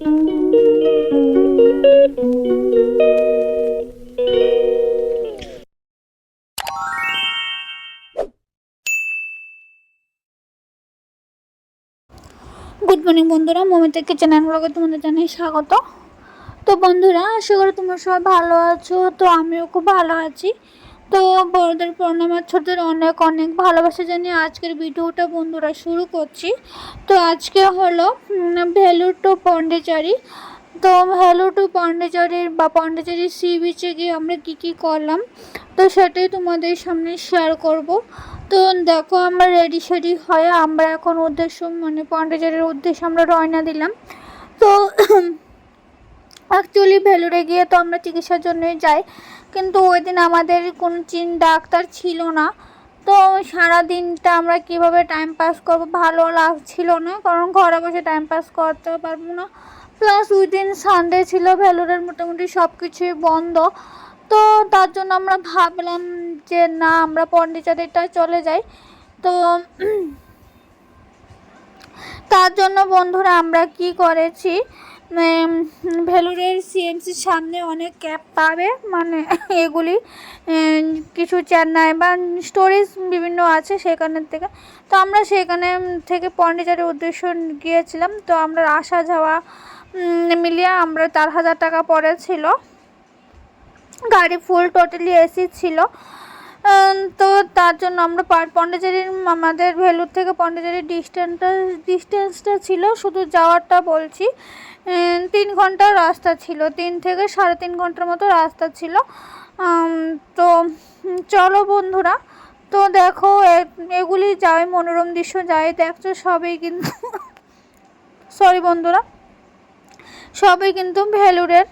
Good morning বন্ধুরা। Momita kitchen and ব্লগে তোমাদের জানাই স্বাগত। তো বন্ধুরা, আশা করি তোমরা সবাই ভালো আছো। তো আমিও খুব ভালো আছি। তো বড়দের প্রণাম আর ছোটদের অনেক অনেক ভালোবাসা জানিয়ে আজকের ভিডিওটা বন্ধুরা শুরু করছি। তো আজকে হলো ভ্যালু টু পন্ডিচারি তো ভ্যালু টু পন্ডিচারির বা পন্ডিচারির সি বিচে গিয়ে আমরা কী কী করলাম, তো সেটাই তোমাদের সামনে শেয়ার করব। তো দেখো, আমরা রেডি সেডি হয়ে আমরা এখন উদ্দেশ্য মানে পন্ডিচারির উদ্দেশ্যে আমরা রওনা দিলাম। তো অ্যাকচুয়ালি ভেলুরে গিয়ে তো আমরা চিকিৎসার জন্যই যাই। কিন্তু ওই দিন আমাদের কোনো চিন ডাক্তার ছিল না। তো সারা দিনটা আমরা কীভাবে টাইম পাস করব ভালো লাগছিল না, কারণ ঘরে বসে টাইম পাস করতে পারব না। প্লাস ওই দিন সানডে ছিল, ভেলুরের মোটামুটি সব কিছুই বন্ধ। তো তার জন্য আমরা ভাবলাম যে না, আমরা পন্ডিচারিটা চলে যাই। তো তার জন্য বন্ধুরা আমরা কি করেছি ভেলুরের সিএমসির সামনে অনেক ক্যাব পাবে মানে এগুলি কিছু চেন্নাই বা স্টোরেজ বিভিন্ন আছে সেখানের থেকে। তো আমরা সেখানে থেকে পন্ডিচারির উদ্দেশ্য গিয়েছিলাম, তো আমরা আসা যাওয়া মিলিয়ে আমরা চার হাজার টাকা পড়েছিল গাড়ি ফুল টোটালি এসি ছিল। তো তার জন্য আমরা পার- পন্ডিচেরির আমাদের ভেলুর থেকে পন্ডিচেরির ডিস্টেন্সটা ডিস্টেন্সটা ছিল, শুধু যাওয়ারটা বলছি। তিন ঘণ্টার রাস্তা ছিল, তিন থেকে সাড়ে তিন ঘণ্টার মতো রাস্তা ছিল। তো চলো বন্ধুরা, তো দেখো এগুলি যাই, মনোরম দৃশ্য যাই, দেখছ সবই কিন্তু সরি বন্ধুরা, সবই কিন্তু ভেলুরের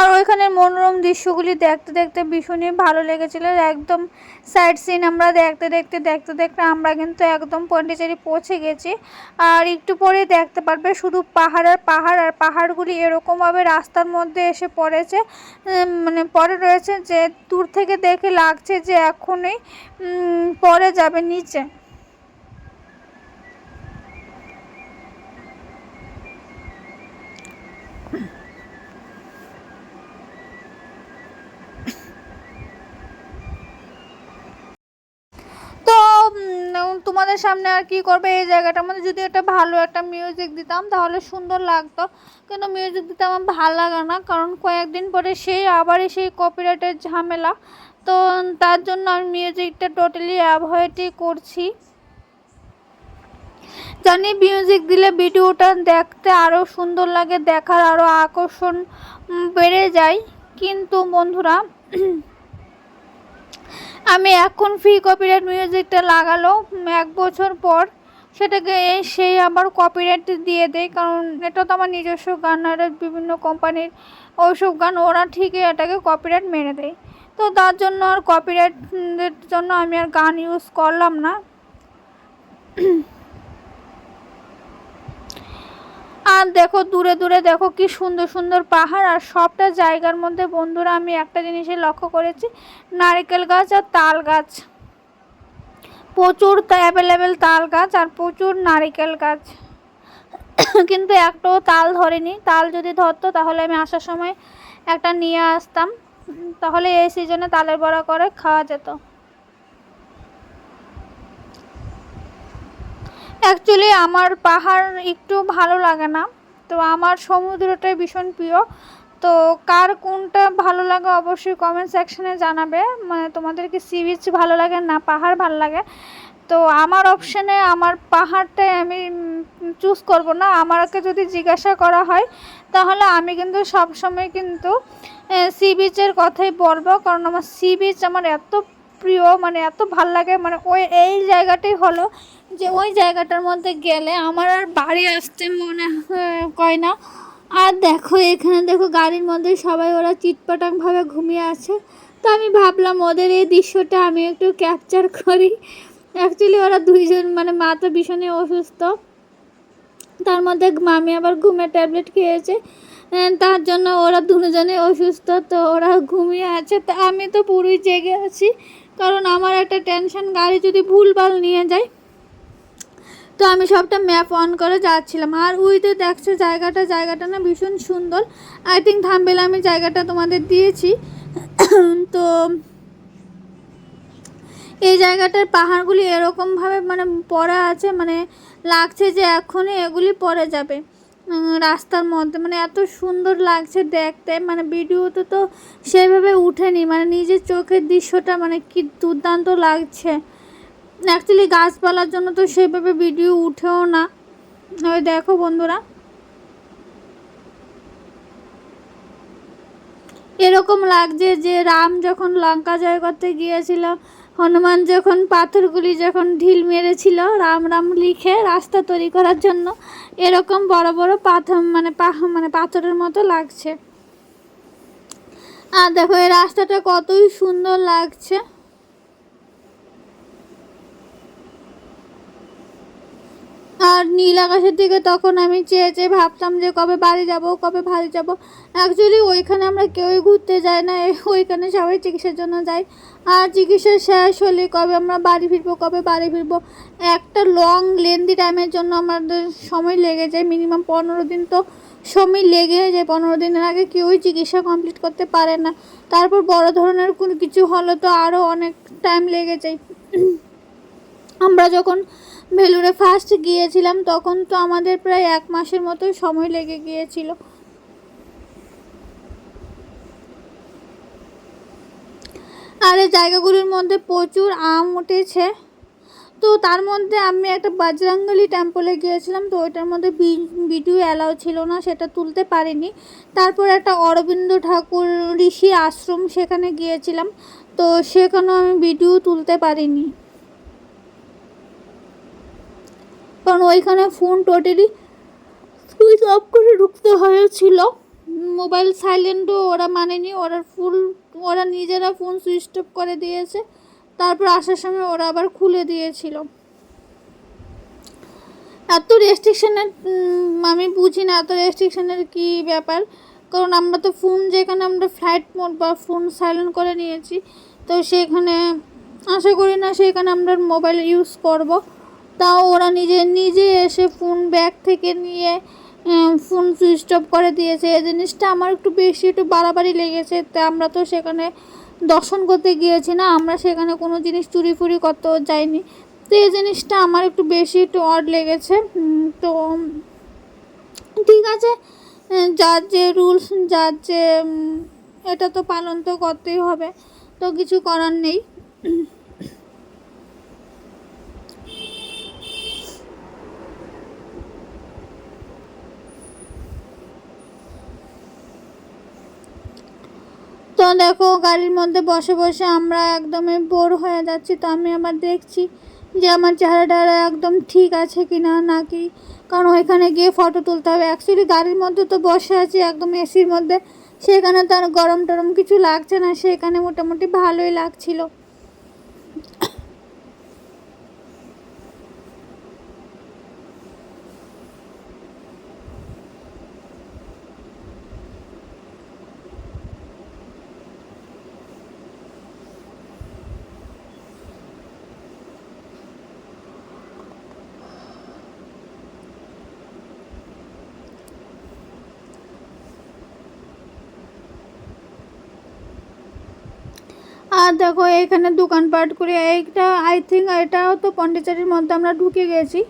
আর ওইখানের মনোরম দৃশ্যগুলি দেখতে দেখতে ভীষণই ভালো লেগেছিল। একদম সাইড সিন আমরা দেখতে দেখতে দেখতে দেখতে আমরা কিন্তু একদম পন্ডিচেরি পৌঁছে গেছি। আর একটু পরে দেখতে পারবে শুধু পাহাড় আর পাহাড়, আর পাহাড়গুলি এরকমভাবে রাস্তার মধ্যে এসে পড়েছে। মানে পরে রয়েছে যে দূর থেকে দেখে লাগছে যে এখনই পরে যাবে নিচে। তোমাদের সামনে আর কি করবে এই জায়গাটার মধ্যে? যদি একটা ভালো একটা মিউজিক দিতাম, তাহলে সুন্দর লাগতো। কিন্তু মিউজিক দিতে আমার ভালো লাগে না, কারণ কয়েকদিন পরে সেই আবারই সেই কপিরাইটের ঝামেলা। তো তার জন্য আমি মিউজিকটা টোটালি অ্যাভয়েডই করছি। জানি মিউজিক দিলে ভিডিওটা দেখতে আরও সুন্দর লাগে, দেখার আরও আকর্ষণ বেড়ে যায়। কিন্তু বন্ধুরা আমি এখন ফ্রি কপিরাইট মিউজিকটা লাগালো। এক বছর পর সেটাকে সেই আবার কপিরাইট দিয়ে দেয় কারণ এটা তো আমার নিজস্ব গান, আর বিভিন্ন কোম্পানির ওইসব গান, ওরা ঠিকই এটাকে কপিরাইট মেরে দেয়। তো তার জন্য আর কপিরাইটের জন্য আমি আর গান ইউজ করলাম না। আর দেখো দূরে দূরে দেখো কি সুন্দর সুন্দর পাহাড়, আর সবটা জায়গার মধ্যে বন্ধুরা আমি একটা জিনিসই লক্ষ্য করেছি, নারকেল গাছ আর তাল গাছ। প্রচুর অ্যাভেলেবেল তাল গাছ আর প্রচুর নারিকেল গাছ। কিন্তু একটাও তাল ধরেনি। তাল যদি ধরতো তাহলে আমি আসার সময় একটা নিয়ে আসতাম। তাহলে এই সিজনে তালের বড়া করে খাওয়া যেত। অ্যাকচুয়ালি আমার পাহাড় একটু ভালো লাগে না। তো আমার সমুদ্রটাই ভীষণ প্রিয়। তো কার কোনটা ভালো লাগে অবশ্যই কমেন্ট সেকশনে জানাবে। মানে তোমাদেরকে সি বিচ ভালো লাগে না পাহাড় ভালো লাগে? তো আমার অপশানে আমার পাহাড়টাই আমি চুজ করব না। আমাকে যদি জিজ্ঞাসা করা হয়, তাহলে আমি কিন্তু সবসময় কিন্তু সি বিচের কথাই বলব। কারণ আমার সি বিচ আমার এত প্রিয় মানে এত ভালো লাগে। মানে ওই, এই জায়গাটাই হলো যে ওই জায়গাটার মধ্যে গেলে আমার আর বাড়ি আসতে মনে কয় না। আর দেখো, এখানে দেখো গাড়ির মধ্যে সবাই ওরা চিটপাটাংভাবে ঘুমিয়ে আছে। তো আমি ভাবলাম ওদের এই দৃশ্যটা আমি একটু ক্যাপচার করি। অ্যাকচুয়ালি ওরা দুইজন মানে মা তো ভীষণই অসুস্থ। তার মধ্যে মামি আবার ঘুমের ট্যাবলেট খেয়েছে। তার জন্য ওরা দুজনে অসুস্থ, তো ওরা ঘুমিয়ে আছে। তো আমি তো পুরোই জেগে আছি। কারণ আমার একটা টেনশন গাড়ি যদি ভুলভাল নিয়ে যায় তো আমি সবটা ম্যাপ অন করে যাচ্ছিলাম। আর উইতে দেখছে জায়গাটা জায়গাটা না ভীষণ সুন্দর। আই থিঙ্ক থামবেলে আমি জায়গাটা তোমাদের দিয়েছি। তো এই জায়গাটার পাহাড়গুলি এরকমভাবে মানে পড়ে আছে মানে লাগছে যে এখনই এগুলি পড়ে যাবে। রাস্তার মধ্যে। মানে এত সুন্দর লাগছে দেখতে। মানে ভিডিওতে তো সেভাবে উঠেনি। মানে নিজের চোখের দৃশ্যটা মানে কি দুর্দান্ত লাগছে। অ্যাকচুয়ালি গাছপালার জন্য তো সেভাবে ভিডিও উঠেও না। ওই দেখো বন্ধুরা। এরকম লাগছে যে রাম যখন লঙ্কা জয় করতে গিয়েছিল, হনুমান যখন পাথরগুলি যখন ঢিল মেরেছিল, রাম রাম লিখে রাস্তা তৈরি করার জন্য এরকম বড় বড় পাথর মানে মানে পাথরের মতো লাগছে। আর দেখো, এই রাস্তাটা কতই সুন্দর লাগছে। আর নীল আকাশের দিকে তখন আমি চেয়ে চেয়ে ভাবতাম যে কবে বাড়ি যাব, কবে বাড়ি যাব। অ্যাকচুয়ালি ওইখানে আমরা কেউই ঘুরতে যাই না ওইখানে সবাই চিকিৎসার জন্য যাই আর চিকিৎসা শেষ হলে কবে আমরা বাড়ি ফিরবো, কবে বাড়ি ফিরবো, একটা লং লেন্দি টাইমের জন্য আমাদের সময় লেগে যায়। মিনিমাম পনেরো দিন তো সময় লেগে যায়, পনেরো দিনের আগে কেউই চিকিৎসা কমপ্লিট করতে পারে না। তারপর বড় ধরনের কোনো কিছু হলে তো আরও অনেক টাইম লেগে যায়। আমরা যখন ভেলুরে ফার্স্ট গিয়েছিলাম, তখন তো আমাদের প্রায় এক মাসের মতো সময় লেগে গিয়েছিল। আর এই জায়গাগুলির মধ্যে প্রচুর আম উঠেছে। তো তার মধ্যে আমি একটা বাজরাঙ্গলি টেম্পলে গিয়েছিলাম, তো ওইটার মধ্যে ভিডিও অ্যালাউ ছিল না, সেটা তুলতে পারিনি। তারপর একটা অরবিন্দ ঠাকুর ঋষি আশ্রম সেখানে গিয়েছিলাম, তো সেখানেও আমি ভিডিও তুলতে পারিনি। কারণ ওইখানে ফোন টোটালি সুইচ অফ করে ঢুকতে হয়েছিল। মোবাইল সাইলেন্টও ওরা মানেনি, ওরা ফুল ওরা নিজেরা ফোন সুইচ অফ করে দিয়েছে। তারপর আসার সময় ওরা আবার খুলে দিয়েছিল। এত রেস্ট্রিকশনের আমি বুঝি না এত রেস্ট্রিকশনের কী ব্যাপার। কারণ আমরা তো ফোন যেখানে আমরা ফ্লাইট মোড বা ফোন সাইলেন্ট করে নিয়েছি, তো সেখানে আশা করি না সেখানে আমরা মোবাইল ইউজ করব। তাও ওরা নিজে নিজে এসে ফোন ব্যাগ থেকে নিয়ে ফোন সুইচ অফ করে দিয়েছে। এই জিনিসটা আমার একটু বেশি একটু বাড়াবাড়ি লেগেছে। তা আমরা তো সেখানে দর্শন করতে গিয়েছি না, আমরা সেখানে কোনো জিনিস চুরি ফুরি করতেও যাইনি। তো এই জিনিসটা আমার একটু বেশি একটু অড লেগেছে। তো, ঠিক আছে। যার যে রুলস যার যে এটা তো পালন তো করতেই হবে। তো কিছু করার নেই। তো দেখো গাড়ির মধ্যে বসে বসে আমরা একদমই বোর হয়ে যাচ্ছি তো আমি আবার দেখছি যে আমার চেহারাটা একদম ঠিক আছে কি না নাকি। কারণ ওইখানে গিয়ে ফটো তুলতে হবে। অ্যাকচুয়ালি গাড়ির মধ্যে তো বসে আছি, একদম এসির মধ্যে। সেখানে তো আর গরম টরম কিছু লাগছে না, সেখানে মোটামুটি ভালোই লাগছিল। আর দেখো এখানে দোকানপাট করে এইটা আই থিঙ্ক এটাও তো পন্ডিচারির মধ্যে আমরা ঢুকে গেছি।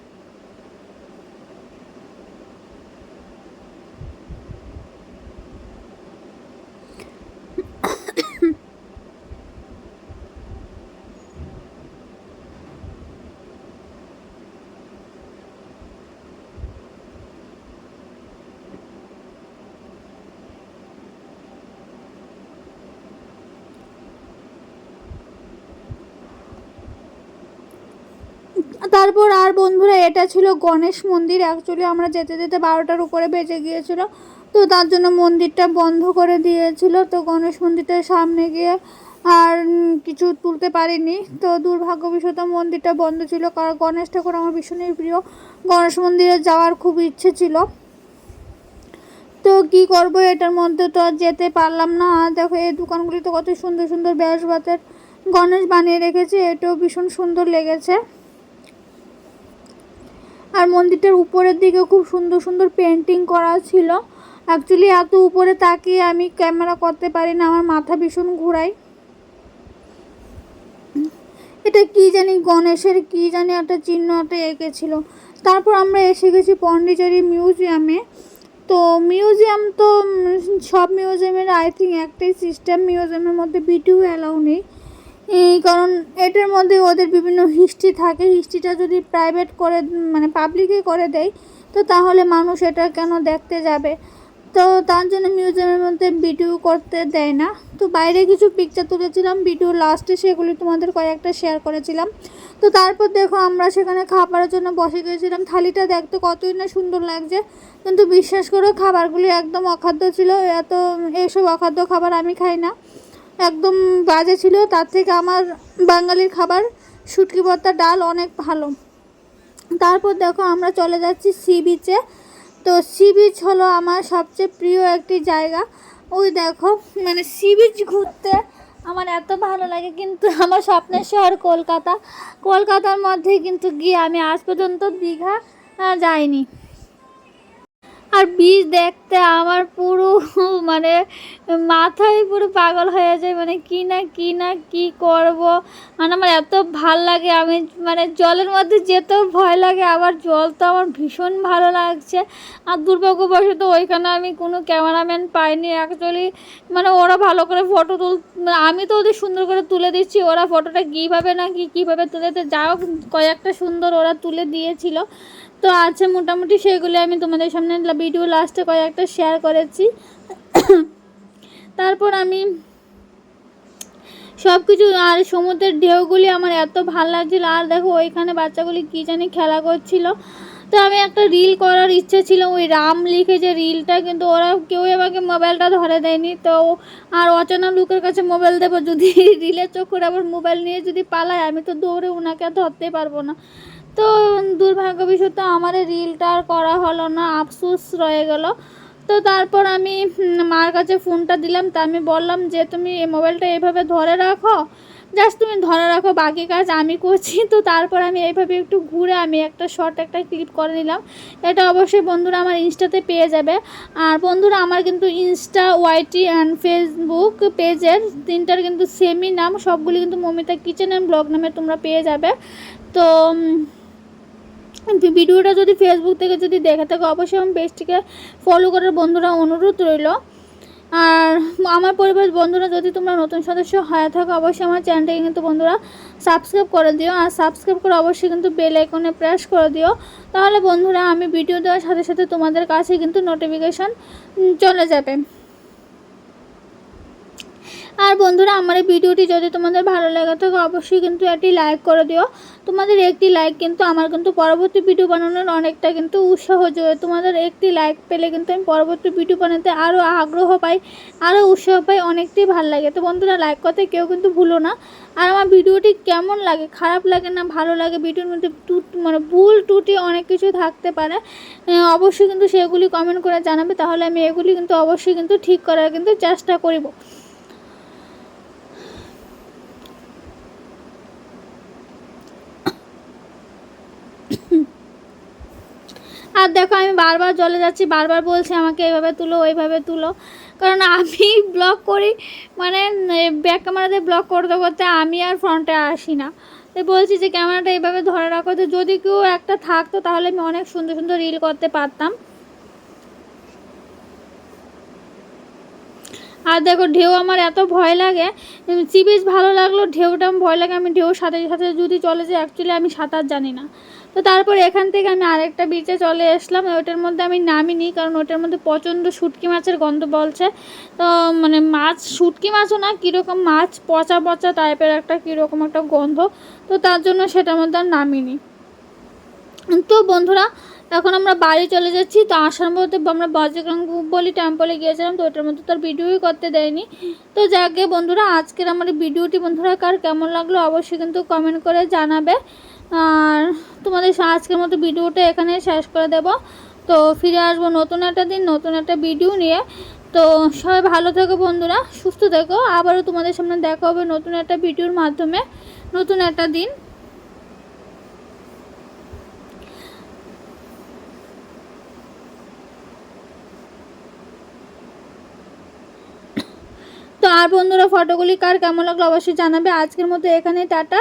তারপর আর বন্ধুরা, এটা ছিল গণেশ মন্দির। অ্যাকচুয়ালি আমরা যেতে যেতে বারোটার উপরে বেজে গিয়েছিল। তো তার জন্য মন্দিরটা বন্ধ করে দিয়েছিল। তো গণেশ মন্দিরটার সামনে গিয়ে আর কিছু তুলতে পারিনি। তো দুর্ভাগ্যবশত মন্দিরটা বন্ধ ছিল। কারণ গণেশ ঠাকুর আমার ভীষণই প্রিয়। গণেশ মন্দিরে যাওয়ার খুব ইচ্ছে ছিল। তো কি করব, এটার মধ্যে তো আর যেতে পারলাম না। আর দেখো, এই দোকানগুলি তো কত সুন্দর সুন্দর ব্যাসবাতের গণেশ বানিয়ে রেখেছে। এটাও ভীষণ সুন্দর লেগেছে। আর মন্দিরটার উপরের দিকে খুব সুন্দর সুন্দর পেন্টিং করা ছিল। অ্যাকচুয়ালি এত উপরে তাকিয়ে আমি ক্যামেরা করতে পারি না, আমার মাথা ভীষণ ঘোরায়। এটা কি জানি গণেশের কি জানি একটা চিহ্ন একটা এঁকেছিল তারপর আমরা এসে গেছি পন্ডিচেরি মিউজিয়ামে তো মিউজিয়াম তো সব মিউজিয়ামের আই থিঙ্ক একটাই সিস্টেম মিউজিয়ামের মধ্যে ভিডিও অ্যালাউ নেই। এই কারণ এটার মধ্যে ওদের বিভিন্ন হিস্ট্রি থাকে। হিস্ট্রিটা যদি প্রাইভেট করে মানে পাবলিকে করে দেয়, তো তাহলে মানুষ এটা কেন দেখতে যাবে? তো তার জন্য মিউজিয়ামের মধ্যে ভিডিও করতে দেয় না। তো বাইরে কিছু পিকচার তুলেছিলাম ভিডিও লাস্টে সেগুলি তোমাদের কয়েকটা শেয়ার করেছিলাম। তো তারপর দেখো আমরা সেখানে খাবারের জন্য বসে গিয়েছিলাম। থালিটা দেখতে কতই না সুন্দর লাগছে, কিন্তু বিশ্বাস করো খাবারগুলি একদম অখাদ্য ছিল। এত এইসব অখাদ্য খাবার আমি খাই না। একদম বাজে ছিল। তার থেকে আমার বাঙালির খাবার, শুটকি ভর্তা, ডাল অনেক ভালো। তারপর দেখো আমরা চলে যাচ্ছি সি বিচে তো সি বিচ হলো আমার সবচেয়ে প্রিয় একটি জায়গা। ওই দেখো মানে সি বিচ ঘুরতে আমার এত ভালো লাগে, কিন্তু আমার স্বপ্নের শহর কলকাতা। কলকাতার মধ্যে কিন্তু গিয়ে আমি আজ পর্যন্ত দীঘা যাইনি। আর বীজ দেখতে আমার পুরো মানে মাথায় পুরো পাগল হয়ে যায় মানে কি না কি না, কি করব? মানে আমার এত ভালো লাগে, আমি মানে জলের মধ্যে যেতেও ভয় লাগে, আবার জল তো আমার ভীষণ ভালো লাগছে। আর দুর্ভাগ্যবশত ওইখানে আমি কোনো ক্যামেরাম্যান পাইনি অ্যাকচুয়ালি মানে ওরা ভালো করে ফটো তুল মানে আমি তো ওদের সুন্দর করে তুলে দিচ্ছি, ওরা ফটোটা কীভাবে না কি, কীভাবে তুলে তো যাও কয়েকটা সুন্দর ওরা তুলে দিয়েছিল। তো আছে মোটামুটি সেগুলো আমি তোমাদের সামনে ভিডিও লাস্টে কয়েকটা শেয়ার করেছি। তারপর আমি সব কিছু আর সমুদ্রের ঢেউগুলি আমার এত ভালো লাগছিল। আর দেখো ওইখানে বাচ্চাগুলি কী জানি খেলা করছিল। তো আমি একটা রিল করার ইচ্ছে ছিল, ওই রাম লিখে যে রিলটা কিন্তু ওরা কেউই আমাকে মোবাইলটা ধরে দেয়নি। তো আর অচেনা লোকের কাছে মোবাইল দেবো, যদি রিলের চক্করে আবার মোবাইল নিয়ে যদি পালায়, আমি তো দৌড়ে ওনাকে ধরতে পারব না। তো দুর্ভাগ্যবশত আমার রিলটা আর করা হলো না, আফসোস রয়ে গেল। তো তারপর আমি মার কাছে ফোনটা দিলাম, তা আমি বললাম যে, তুমি এই মোবাইলটা এইভাবে ধরে রাখো, জাস্ট তুমি ধরে রাখো, বাকি কাজ আমি করছি। তো তারপর আমি এইভাবে একটু ঘুরে আমি একটা শর্ট একটা ক্লিপ করে নিলাম। এটা অবশ্যই বন্ধুরা আমার ইনস্টাতে পেয়ে যাবে। আর বন্ধুরা, আমার কিন্তু ইনস্টা, ওয়াইটি অ্যান্ড ফেসবুক পেজের তিনটার কিন্তু সেমই নাম, সবগুলি কিন্তু মমিতা কিচেন অ্যান্ড ব্লগ নামে তোমরা পেয়ে যাবে। তো ভিডিওটা যদি ফেসবুক থেকে যদি দেখে থাকো, অবশ্যই আমার পেজটিকে ফলো করার বন্ধুরা অনুরোধ রইল। আর আমার পরিবার বন্ধুরা যদি তোমরা নতুন সদস্য হয়ে থাকো, অবশ্যই আমার চ্যানেলটাকে কিন্তু বন্ধুরা সাবস্ক্রাইব করে দিও। আর সাবস্ক্রাইব করে অবশ্যই কিন্তু বেল আইকনে প্রেস করে দিও। তাহলে বন্ধুরা, আমি ভিডিও দেওয়ার সাথে সাথে তোমাদের কাছে কিন্তু নোটিফিকেশান চলে যাবে। আর বন্ধুরা, আমার এই ভিডিওটি যদি তোমাদের ভালো লাগে থাকে অবশ্যই কিন্তু একটি লাইক করে দিও। তোমাদের একটি লাইক কিন্তু আমার কিন্তু পরবর্তী ভিডিও বানানোর অনেকটা কিন্তু উৎসাহ যোগায় তোমাদের একটি লাইক পেলে কিন্তু আমি পরবর্তী ভিডিও বানাতে আরও আগ্রহ পাই আরও উৎসাহ পাই, অনেকটাই ভালো লাগে। তো বন্ধুরা লাইক করতে কেউ কিন্তু ভুলো না। আর আমার ভিডিওটি কেমন লাগে, খারাপ লাগে না ভালো লাগে, ভিডিওর মধ্যে মানে ভুল টুটি অনেক কিছু থাকতে পারে অবশ্যই কিন্তু সেগুলি কমেন্ট করে জানাবে। তাহলে আমি এগুলি কিন্তু অবশ্যই কিন্তু ঠিক করার কিন্তু চেষ্টা করিব। আর দেখো, আমি বারবার জলে যাচ্ছি, বারবার বলছে আমাকে, এইভাবে তুলো, ওইভাবে তুলো। কারণ আমি ব্লগ করি মানে ব্যাক ক্যামেরাতে ব্লগ করতে করতে আমি আর ফ্রন্টে আসি না। তো বলছি যে, ক্যামেরাটা এইভাবে ধরে রাখো। তো যদি কেউ একটা থাকতো, তাহলে আমি অনেক সুন্দর সুন্দর রিল করতে পারতাম। আর দেখো, ঢেউ আমার এত ভয় লাগে সি বিচ ভালো লাগল ঢেউটা ভয় লাগে। আমি ঢেউ সাথে সাথে যদি চলে যাই অ্যাকচুয়ালি আমি সাঁতার জানি না। তো তারপর এখান থেকে আমি আরেকটা বিচে চলে আসলাম। ওটার মধ্যে আমি নামিনি, কারণ ওটার মধ্যে প্রচণ্ড শুটকি মাছের গন্ধ বলছে। তো মানে মাছ, শুটকি মাছও না, কীরকম মাছ, পচা পচা টাইপের একটা কীরকম একটা গন্ধ। তো তার জন্য সেটার মধ্যে আর নামিনি। তো বন্ধুরা, এখন আমরা বাড়ি চলে যাচ্ছি। তো আসার মধ্যে আমরা বজ্রগ্রাম বলি টেম্পলে গিয়েছিলাম, তো ওটার মধ্যে তার ভিডিওই করতে দেয়নি। তো যাকে বন্ধুরা, আজকের আমার ভিডিওটি বন্ধুরা কার কেমন লাগল অবশ্যই কিন্তু কমেন্ট করে জানাবে। আর তোমাদের আজকের মতো ভিডিওটা এখানে শেষ করে দেব। তো ফিরে আসব নতুন একটা দিন, নতুন একটা ভিডিও নিয়ে। তো সবাই ভালো থেকো বন্ধুরা, সুস্থ থেকো। আবারও তোমাদের সামনে দেখা হবে নতুন একটা ভিডিওর মাধ্যমে। নতুন একটা দিন। তো আর বন্ধুরা, ফটোগুলি কার কেমন লাগল অবশ্যই জানাবে। আজকের মতো এখানেই, টাটা।